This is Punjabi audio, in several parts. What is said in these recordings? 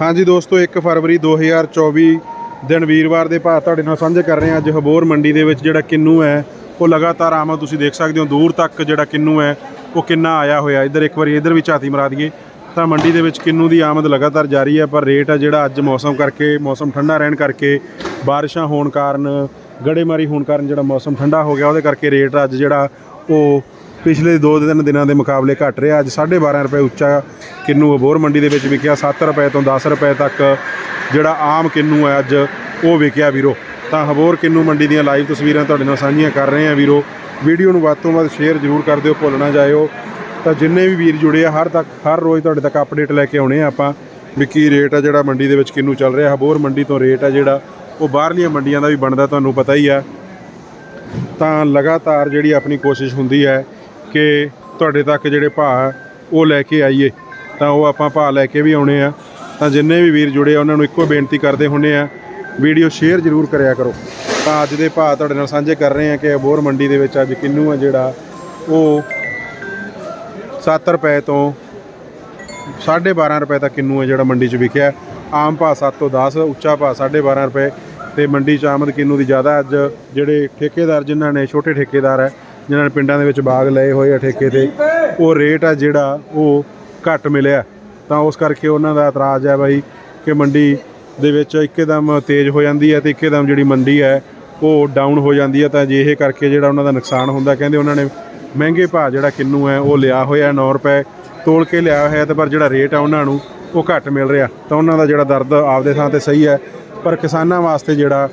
ਹਾਂਜੀ ਦੋਸਤੋ 1 ਫਰਵਰੀ 2024 ਦਿਨ ਵੀਰਵਾਰ ਦੇ ਭਾਅ ਤੁਹਾਡੇ ਨਾਲ ਸਾਂਝੇ ਕਰ ਰਹੇ ਹਾਂ। ਅੱਜ ਹਬੋਰ ਮੰਡੀ ਦੇ ਵਿੱਚ ਜਿਹੜਾ ਕਿੰਨੂ ਹੈ, ਉਹ ਲਗਾਤਾਰ ਆਮਦ ਤੁਸੀਂ ਦੇਖ ਸਕਦੇ ਹੋ, ਦੂਰ ਤੱਕ ਜਿਹੜਾ ਕਿੰਨੂ ਹੈ, ਉਹ ਕਿੰਨਾ ਆਇਆ ਹੋਇਆ। ਇੱਧਰ ਇੱਕ ਵਾਰੀ ਇੱਧਰ ਵੀ ਝਾਤੀ ਮਰਾ ਦਈਏ, ਤਾਂ ਮੰਡੀ ਦੇ ਵਿੱਚ ਕਿੰਨੂ ਦੀ ਆਮਦ ਲਗਾਤਾਰ ਜਾਰੀ ਹੈ, ਪਰ ਰੇਟ ਆ ਜਿਹੜਾ ਅੱਜ ਮੌਸਮ ਕਰਕੇ, ਮੌਸਮ ਠੰਡਾ ਰਹਿਣ ਕਰਕੇ, ਬਾਰਿਸ਼ਾਂ ਹੋਣ ਕਾਰਨ, ਗੜੇਮਾਰੀ ਹੋਣ ਕਾਰਨ ਜਿਹੜਾ ਮੌਸਮ ਠੰਡਾ ਹੋ ਗਿਆ, ਉਹਦੇ ਕਰਕੇ ਰੇਟ ਅੱਜ ਜਿਹੜਾ ਉਹ ਪਿਛਲੇ 2-3 ਦਿਨਾਂ ਦੇ ਮੁਕਾਬਲੇ ਘਟ ਰਿਹਾ। ਅੱਜ 12.5 ਰੁਪਏ ਉੱਚਾ ਕਿੰਨੂ ਅਬੋਰ ਮੰਡੀ ਦੇ ਵਿੱਚ ਵਿਕਿਆ 7 ਰੁਪਏ ਤੋਂ 10 ਰੁਪਏ ਤੱਕ ਜਿਹੜਾ ਆਮ ਕਿੰਨੂ ਹੈ ਅੱਜ ਉਹ ਵਿਕਿਆ ਵੀਰੋ। ਤਾਂ ਹਬੋਰ ਕਿੰਨੂ ਮੰਡੀ ਦੀਆਂ ਲਾਈਵ ਤਸਵੀਰਾਂ ਤੁਹਾਡੇ ਨਾਲ ਸਾਂਝੀਆਂ ਕਰ ਰਹੇ ਹਾਂ ਵੀਰੋ। ਵੀਡੀਓ ਨੂੰ ਵੱਧ ਤੋਂ ਵੱਧ ਸ਼ੇਅਰ ਜ਼ਰੂਰ ਕਰ ਦਿਓ, ਭੁੱਲ ਨਾ ਜਾਇਓ। ਤਾਂ ਜਿੰਨੇ ਵੀ ਵੀਰ ਜੁੜੇ ਆ, ਹਰ ਤੱਕ ਹਰ ਰੋਜ਼ ਤੁਹਾਡੇ ਤੱਕ ਅਪਡੇਟ ਲੈ ਕੇ ਆਉਣੇ ਆ ਆਪਾਂ ਵੀ ਕੀ ਰੇਟ ਆ ਜਿਹੜਾ ਮੰਡੀ ਦੇ ਵਿੱਚ ਕਿੰਨੂ ਚੱਲ ਰਿਹਾ। ਹਬੋਰ ਮੰਡੀ ਤੋਂ ਰੇਟ ਆ ਜਿਹੜਾ, ਉਹ ਬਾਹਰਲੀਆਂ ਮੰਡੀਆਂ ਦਾ ਵੀ ਬਣਦਾ, ਤੁਹਾਨੂੰ ਪਤਾ ਹੀ ਆ। ਤਾਂ ਲਗਾਤਾਰ ਜਿਹੜੀ ਆਪਣੀ ਕੋਸ਼ਿਸ਼ ਹੁੰਦੀ ਹੈ ਕਿ ਤੁਹਾਡੇ ਤੱਕ ਜਿਹੜੇ ਭਾਅ ਉਹ ਲੈ ਕੇ ਆਈਏ। ਤਾਂ ਉਹ ਆਪਾਂ ਭਾਅ ਲੈ ਕੇ ਵੀ ਆਉਣੇ ਆ। ਤਾਂ ਜਿੰਨੇ ਵੀ ਵੀਰ ਜੁੜੇ ਆ, ਉਹਨਾਂ ਨੂੰ ਇੱਕੋ ਬੇਨਤੀ ਕਰਦੇ ਹੁੰਨੇ ਆ, ਵੀਡੀਓ ਸ਼ੇਅਰ ਜ਼ਰੂਰ ਕਰਿਆ ਕਰੋ। ਤਾਂ ਅੱਜ ਦੇ ਭਾਅ ਤੁਹਾਡੇ ਨਾਲ ਸਾਂਝੇ ਕਰ ਰਹੇ ਆ ਕਿ ਅਬੋਰ ਮੰਡੀ ਦੇ ਵਿੱਚ ਅੱਜ ਕਿੰਨੂ ਆ ਜਿਹੜਾ, ਉਹ 7 ਰੁਪਏ ਤੋਂ 12.5 ਰੁਪਏ ਤੱਕ ਕਿੰਨੂ ਹੈ ਜਿਹੜਾ ਮੰਡੀ 'ਚ ਵਿਕਿਆ। ਆਮ ਭਾਅ 7 ਤੋਂ 10 ਉੱਚਾ ਭਾਅ 12.5 ਰੁਪਏ। ਤੇ ਮੰਡੀ 'ਚ ਆਮਦ ਕਿੰਨੂ ਦੀ ਜ਼ਿਆਦਾ ਅੱਜ ਜਿਹੜੇ ਠੇਕੇਦਾਰ ਜਿਨ੍ਹਾਂ ਨੇ, ਛੋਟੇ ਠੇਕੇਦਾਰ ਹੈ ਜਿਨ੍ਹਾਂ ਨੇ ਪਿੰਡਾਂ ਦੇ ਵਿੱਚ ਬਾਗ ਲਏ ਹੋਏ ਆ ਠੇਕੇ ਤੇ, ਉਹ ਰੇਟ ਆ ਜਿਹੜਾ ਉਹ ਘੱਟ ਮਿਲਿਆ। ਤਾਂ ਉਸ ਕਰਕੇ ਉਹਨਾਂ ਦਾ ਇਤਰਾਜ਼ ਹੈ ਬਾਈ ਕਿ ਮੰਡੀ ਦੇ ਵਿੱਚ ਇੱਕਦਮ ਤੇਜ਼ ਹੋ ਜਾਂਦੀ ਹੈ ਤੇ ਇੱਕਦਮ ਜਿਹੜੀ ਮੰਡੀ ਹੈ ਉਹ ਡਾਊਨ ਹੋ ਜਾਂਦੀ ਹੈ। ਤਾਂ ਜੇ ਇਹ ਕਰਕੇ ਜਿਹੜਾ ਉਹਨਾਂ ਦਾ ਨੁਕਸਾਨ ਹੁੰਦਾ, ਕਹਿੰਦੇ ਉਹਨਾਂ ਨੇ ਮਹਿੰਗੇ ਭਾਅ ਜਿਹੜਾ ਕਿੰਨੂ ਹੈ, ਉਹ ਲਿਆ ਹੋਇਆ 9 ਰੁਪਏ, ਤੋਲ ਕੇ ਲਿਆ ਹੋਇਆ ਤੇ ਪਰ ਜਿਹੜਾ ਰੇਟ ਆ ਉਹਨਾਂ ਨੂੰ ਉਹ ਘੱਟ ਮਿਲ ਰਿਹਾ। ਤਾਂ ਉਹਨਾਂ ਦਾ ਜਿਹੜਾ ਦਰਦ ਆਪਦੇ ਥਾਂ ਤੇ ਸਹੀ ਹੈ, ਪਰ ਕਿਸਾਨਾਂ ਵਾਸਤੇ ਜਿਹੜਾ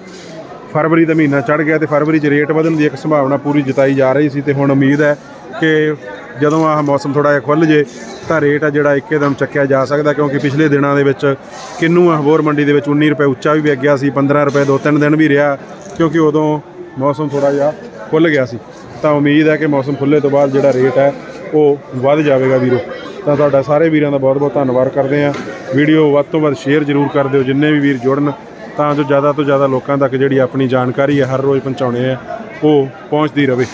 ਫਰਵਰੀ ਦਾ ਮਹੀਨਾ ਚੜ ਗਿਆ ਤੇ ਫਰਵਰੀ 'ਚ ਰੇਟ ਵਧਣ ਦੀ ਇੱਕ ਸੰਭਾਵਨਾ ਪੂਰੀ ਜਤਾਈ ਜਾ ਰਹੀ ਸੀ ਤੇ ਹੁਣ ਉਮੀਦ ਹੈ ਕਿ ਜਦੋਂ ਆਹ ਮੌਸਮ ਥੋੜਾ ਜਿਹਾ ਖੁੱਲ ਜੇ ਤਾਂ ਰੇਟ ਆ ਜਿਹੜਾ ਇੱਕਦਮ ਚੱਕਿਆ ਜਾ ਸਕਦਾ ਕਿਉਂਕਿ ਪਿਛਲੇ ਦਿਨਾਂ ਦੇ ਵਿੱਚ ਕਿੰਨੂ ਹਬੋਰ ਮੰਡੀ ਦੇ ਵਿੱਚ 19 ਰੁਪਏ ਉੱਚਾ ਵੀ ਵਿਕ ਗਿਆ ਸੀ 15 ਰੁਪਏ ਦੋ ਤਿੰਨ ਦਿਨ ਵੀ ਰਿਹਾ ਕਿਉਂਕਿ ਉਦੋਂ ਮੌਸਮ ਥੋੜਾ ਜਿਹਾ ਖੁੱਲ ਗਿਆ ਸੀ। ਤਾਂ ਉਮੀਦ ਹੈ ਕਿ ਮੌਸਮ ਖੁੱਲੇ ਤੋਂ ਬਾਅਦ ਜਿਹੜਾ ਰੇਟ ਹੈ ਉਹ ਵੱਧ ਜਾਵੇਗਾ ਵੀਰੋ। ਤਾਂ ਤੁਹਾਡਾ ਸਾਰੇ ਵੀਰਾਂ ਦਾ ਬਹੁਤ ਬਹੁਤ ਧੰਨਵਾਦ ਕਰਦੇ ਹਾਂ। ਵੀਡੀਓ ਵੱਧ ਤੋਂ ਵੱਧ ਸ਼ੇਅਰ ਜ਼ਰੂਰ ਕਰ ਦਿਓ, ਜਿੰਨੇ ਵੀ ਵੀਰ ਜੁੜਨ ਤਾਂ ਜੋ ਜ਼ਿਆਦਾ ਤੋਂ ਜ਼ਿਆਦਾ ਲੋਕਾਂ ਤੱਕ ਜਿਹੜੀ ਆਪਣੀ ਜਾਣਕਾਰੀ ਹੈ, ਹਰ ਰੋਜ਼ ਪਹੁੰਚਾਉਣੇ ਆ ਉਹ ਪਹੁੰਚਦੀ ਰਵੇ